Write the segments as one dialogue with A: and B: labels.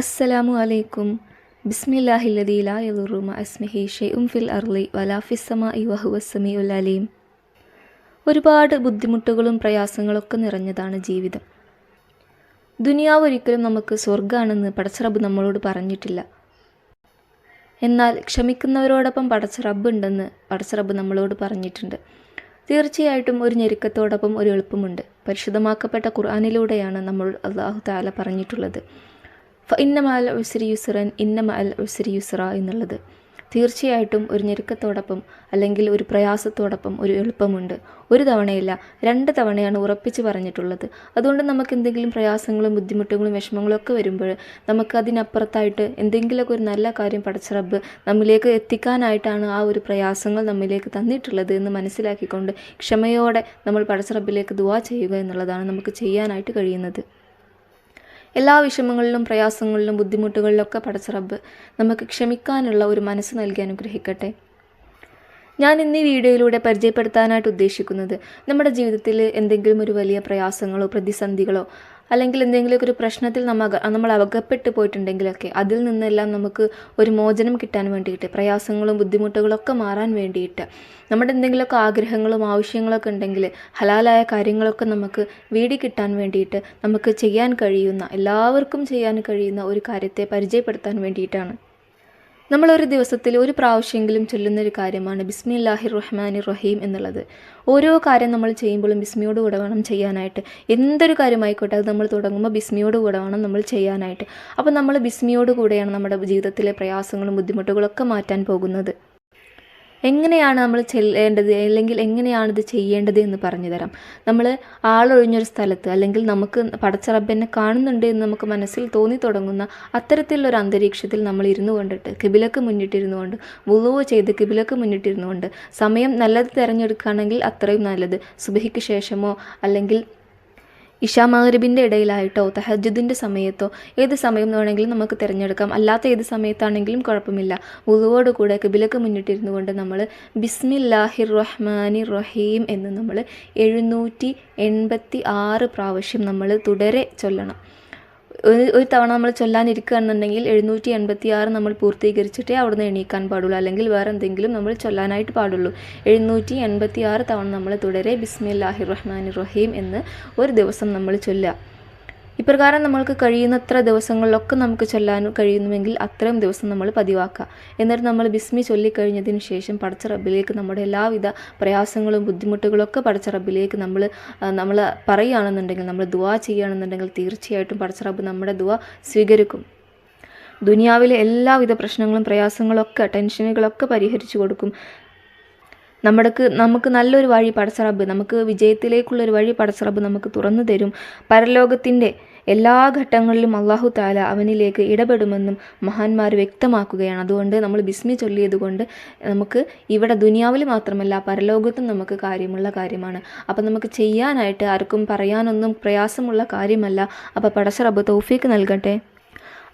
A: അസ്സലാമു അലൈക്കും. ബിസ്മില്ലാഹില്ലദീ അസ്മിഹി യദുറു ഉം ഇസ്മിഹി ഷൈഉൻ ഫിൽ അർളി വലാ ഇ വഹുവ സമീഉൽ അലീം. ഒരുപാട് ബുദ്ധിമുട്ടുകളും പ്രയാസങ്ങളൊക്കെ നിറഞ്ഞതാണ് ജീവിതം. ദുനിയാവ് ഒരിക്കലും നമുക്ക് സ്വർഗമാണെന്ന് പടച്ചറബ് നമ്മളോട് പറഞ്ഞിട്ടില്ല. എന്നാൽ ക്ഷമിക്കുന്നവരോടൊപ്പം പടച്ചറബ് ഉണ്ടെന്ന് പടച്ചറബ് നമ്മളോട് പറഞ്ഞിട്ടുണ്ട്. തീർച്ചയായിട്ടും ഒരു ഞെരുക്കത്തോടൊപ്പം ഒരു എളുപ്പമുണ്ട്. പരിശുദ്ധമാക്കപ്പെട്ട ഖുർആാനിലൂടെയാണ് നമ്മൾ അള്ളാഹു താല പറഞ്ഞിട്ടുള്ളത്. ഇന്നമ അൽ ഉസ്രി യുസ്റൻ ഇന്നമ അൽ ഉസ്രി യുസ്ര എന്നുള്ളത് തീർച്ചയായിട്ടും ഒരു ഞെരുക്കത്തോടൊപ്പം അല്ലെങ്കിൽ ഒരു പ്രയാസത്തോടൊപ്പം ഒരു എളുപ്പമുണ്ട്. ഒരു തവണയല്ല രണ്ട് തവണയാണ് ഉറപ്പിച്ച് പറഞ്ഞിട്ടുള്ളത്. അതുകൊണ്ട് നമുക്ക് എന്തെങ്കിലും പ്രയാസങ്ങളും ബുദ്ധിമുട്ടുകളും വിഷമങ്ങളും ഒക്കെ വരുമ്പോൾ നമുക്ക് അതിനപ്പുറത്തായിട്ട് എന്തെങ്കിലുമൊക്കെ ഒരു നല്ല കാര്യം പടച്ചറബ് നമ്മിലേക്ക് എത്തിക്കാനായിട്ടാണ് ആ ഒരു പ്രയാസങ്ങൾ നമ്മിലേക്ക് തന്നിട്ടുള്ളത് എന്ന് മനസ്സിലാക്കിക്കൊണ്ട് ക്ഷമയോടെ നമ്മൾ പടച്ചറബിലേക്ക് ദുവാ ചെയ്യുക എന്നുള്ളതാണ് നമുക്ക് ചെയ്യാനായിട്ട് കഴിയുന്നത്. എല്ലാ വിഷമങ്ങളിലും പ്രയാസങ്ങളിലും ബുദ്ധിമുട്ടുകളിലൊക്കെ പടച്ചിറബ് നമുക്ക് ക്ഷമിക്കാനുള്ള ഒരു മനസ്സ് നൽകി അനുഗ്രഹിക്കട്ടെ. ഞാൻ ഇന്ന് ഈ വീഡിയോയിലൂടെ പരിചയപ്പെടുത്താനായിട്ട് ഉദ്ദേശിക്കുന്നത് നമ്മുടെ ജീവിതത്തിൽ എന്തെങ്കിലും ഒരു വലിയ പ്രയാസങ്ങളോ പ്രതിസന്ധികളോ അല്ലെങ്കിൽ എന്തെങ്കിലുമൊക്കെ ഒരു പ്രശ്നത്തിൽ നമ്മൾ നമ്മൾ അകപ്പെട്ട് പോയിട്ടുണ്ടെങ്കിലൊക്കെ അതിൽ നിന്നെല്ലാം നമുക്ക് ഒരു മോചനം കിട്ടാൻ വേണ്ടിയിട്ട് പ്രയാസങ്ങളും ബുദ്ധിമുട്ടുകളൊക്കെ മാറാൻ വേണ്ടിയിട്ട് നമ്മുടെ എന്തെങ്കിലുമൊക്കെ ആഗ്രഹങ്ങളും ആവശ്യങ്ങളൊക്കെ ഉണ്ടെങ്കിൽ ഹലാലായ കാര്യങ്ങളൊക്കെ നമുക്ക് വീടി കിട്ടാൻ വേണ്ടിയിട്ട് നമുക്ക് ചെയ്യാൻ കഴിയുന്ന എല്ലാവർക്കും ചെയ്യാൻ കഴിയുന്ന ഒരു കാര്യത്തെ പരിചയപ്പെടുത്താൻ വേണ്ടിയിട്ടാണ്. നമ്മളൊരു ദിവസത്തിൽ ഒരു പ്രാവശ്യമെങ്കിലും ചൊല്ലുന്ന ഒരു കാര്യമാണ് ബിസ്മില്ലാഹിർ റഹ്മാനി റഹീം എന്നുള്ളത്. ഓരോ കാര്യം നമ്മൾ ചെയ്യുമ്പോഴും ബിസ്മിയോട് കൂടെ വേണം ചെയ്യാനായിട്ട്. എന്തൊരു കാര്യമായിക്കോട്ടെ അത് നമ്മൾ തുടങ്ങുമ്പോൾ ബിസ്മിയോട് കൂടെ വേണം നമ്മൾ ചെയ്യാനായിട്ട്. അപ്പോൾ നമ്മൾ ബിസ്മിയോട് കൂടെയാണ് നമ്മുടെ ജീവിതത്തിലെ പ്രയാസങ്ങളും ബുദ്ധിമുട്ടുകളൊക്കെ മാറ്റാൻ പോകുന്നത്. എങ്ങനെയാണ് നമ്മൾ ചെല്ലേണ്ടത്? അല്ലെങ്കിൽ എങ്ങനെയാണ് ഇത് ചെയ്യേണ്ടത് എന്ന് പറഞ്ഞു തരാം. നമ്മൾ ആളൊഴിഞ്ഞൊരു സ്ഥലത്ത് അല്ലെങ്കിൽ നമുക്ക് പടച്ച കാണുന്നുണ്ട് എന്ന് നമുക്ക് മനസ്സിൽ തോന്നി തുടങ്ങുന്ന അത്തരത്തിലുള്ളൊരു അന്തരീക്ഷത്തിൽ നമ്മൾ ഇരുന്നു കൊണ്ടിട്ട് കിബിലക്ക് മുന്നിട്ടിരുന്നു കൊണ്ട് വുളുവ് ചെയ്ത് കിബിലക്ക് മുന്നിട്ടിരുന്നു കൊണ്ട് സമയം നല്ലത് തിരഞ്ഞെടുക്കുകയാണെങ്കിൽ അത്രയും നല്ലത്. സുബഹിക്ക് ശേഷമോ അല്ലെങ്കിൽ ഇഷാ മഹരിബിന്റെ ഇടയിലായിട്ടോ തഹജുദിന്റെ സമയത്തോ ഏത് സമയം വേണമെങ്കിലും നമുക്ക് തിരഞ്ഞെടുക്കാം. അല്ലാത്ത ഏത് സമയത്താണെങ്കിലും കുഴപ്പമില്ല. ഉളുവോട് കൂടെ കിബിലക്ക് മുന്നിട്ടിരുന്നു കൊണ്ട് നമ്മൾ ബിസ്മില്ലാഹിർ റഹ്മാനി റഹീം എന്ന് നമ്മൾ എഴുന്നൂറ്റി എൺപത്തി ആറ് പ്രാവശ്യം നമ്മൾ തുടരെ ചൊല്ലണം. ഒരു തവണ നമ്മൾ ചൊല്ലാനിരിക്കുകയാണെന്നുണ്ടെങ്കിൽ എഴുന്നൂറ്റി എൺപത്തി ആറ് നമ്മൾ പൂർത്തീകരിച്ചിട്ടേ അവിടുന്ന് എണീക്കാൻ പാടുള്ളൂ. അല്ലെങ്കിൽ വേറെ എന്തെങ്കിലും നമ്മൾ ചൊല്ലാനായിട്ട് പാടുള്ളൂ. എഴുന്നൂറ്റി എൺപത്തി ആറ് തവണ നമ്മൾ തുടരെ ബിസ്മില്ലാഹി റഹ്മാൻ റഹീം എന്ന് ഒരു ദിവസം നമ്മൾ ചൊല്ലുക. ഇപ്രകാരം നമ്മൾക്ക് കഴിയുന്നത്ര ദിവസങ്ങളിലൊക്കെ നമുക്ക് ചൊല്ലാൻ കഴിയുന്നുവെങ്കിൽ അത്രയും ദിവസം നമ്മൾ പതിവാക്കുക. എന്നിട്ട് നമ്മൾ ബിസ്മി ചൊല്ലിക്കഴിഞ്ഞതിന് ശേഷം പടച്ച റബ്ബിലേക്ക് നമ്മുടെ എല്ലാവിധ പ്രയാസങ്ങളും ബുദ്ധിമുട്ടുകളൊക്കെ പടച്ച റബ്ബിലേക്ക് നമ്മൾ നമ്മൾ പറയുകയാണെന്നുണ്ടെങ്കിൽ നമ്മൾ ദുവാ ചെയ്യുകയാണെന്നുണ്ടെങ്കിൽ തീർച്ചയായിട്ടും പടച്ച റബ്ബ് നമ്മുടെ ദുവ സ്വീകരിക്കും. ദുനിയാവിലെ എല്ലാവിധ പ്രശ്നങ്ങളും പ്രയാസങ്ങളൊക്കെ ടെൻഷനുകളൊക്കെ പരിഹരിച്ചു കൊടുക്കും. നമ്മൾക്ക് നമുക്ക് നല്ലൊരു വഴി പടച്ചറബ് നമുക്ക് വിജയത്തിലേക്കുള്ളൊരു വഴി പടച്ചറബ് നമുക്ക് തുറന്നു തരും. പരലോകത്തിന്റെ എല്ലാ ഘട്ടങ്ങളിലും അള്ളാഹു താല അവനിലേക്ക് ഇടപെടുമെന്നും മഹാന്മാർ വ്യക്തമാക്കുകയാണ്. അതുകൊണ്ട് നമ്മൾ ബിസ്മി ചൊല്ലിയത് കൊണ്ട് നമുക്ക് ഇവിടെ ദുനിയാവിൽ മാത്രമല്ല പരലോകത്തും നമുക്ക് കാര്യമുള്ള കാര്യമാണ്. അപ്പം നമുക്ക് ചെയ്യാനായിട്ട് ആർക്കും പറയാനൊന്നും പ്രയാസമുള്ള കാര്യമല്ല. അപ്പോൾ പടച്ചറബ് തൗഫീക്ക് നൽകട്ടെ.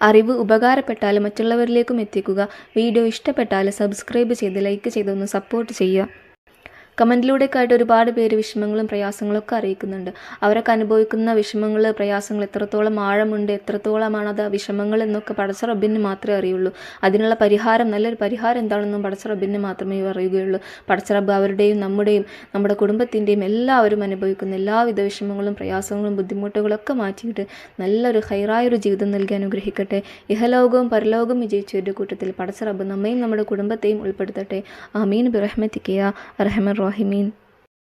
A: അറിവ് ഉപകാരപ്പെട്ടാൽ മറ്റുള്ളവരിലേക്കും എത്തിക്കുക. വീഡിയോ ഇഷ്ടപ്പെട്ടാൽ സബ്സ്ക്രൈബ് ചെയ്ത് ലൈക്ക് ചെയ്തൊന്ന് സപ്പോർട്ട് ചെയ്യുക. കമന്റിലൂടെയൊക്കെയായിട്ട് ഒരുപാട് പേര് വിഷമങ്ങളും പ്രയാസങ്ങളൊക്കെ അറിയിക്കുന്നുണ്ട്. അവരൊക്കെ അനുഭവിക്കുന്ന വിഷമങ്ങൾ പ്രയാസങ്ങൾ എത്രത്തോളം ആഴമുണ്ട് എത്രത്തോളമാണ് അത് വിഷമങ്ങൾ എന്നൊക്കെ പടച്ച മാത്രമേ അറിയുള്ളൂ. അതിനുള്ള പരിഹാരം നല്ലൊരു പരിഹാരം എന്താണെന്നും പടച്ച മാത്രമേ അറിയുകയുള്ളൂ. പടച്ച അവരുടെയും നമ്മുടെയും നമ്മുടെ കുടുംബത്തിന്റെയും എല്ലാവരും അനുഭവിക്കുന്ന എല്ലാവിധ വിഷമങ്ങളും പ്രയാസങ്ങളും ബുദ്ധിമുട്ടുകളൊക്കെ മാറ്റിയിട്ട് നല്ലൊരു ഹൈറായൊരു ജീവിതം നൽകി അനുഗ്രഹിക്കട്ടെ. ഇഹലോകവും പരലോകവും വിജയിച്ചവരുടെ കൂട്ടത്തിൽ പടച്ച റബ്ബ് നമ്മയും നമ്മുടെ കുടുംബത്തെയും ഉൾപ്പെടുത്തട്ടെ. ആമീൻ. ബിറഹ്മത്തിക്കയ റഹ്മർ റഹിമീൻ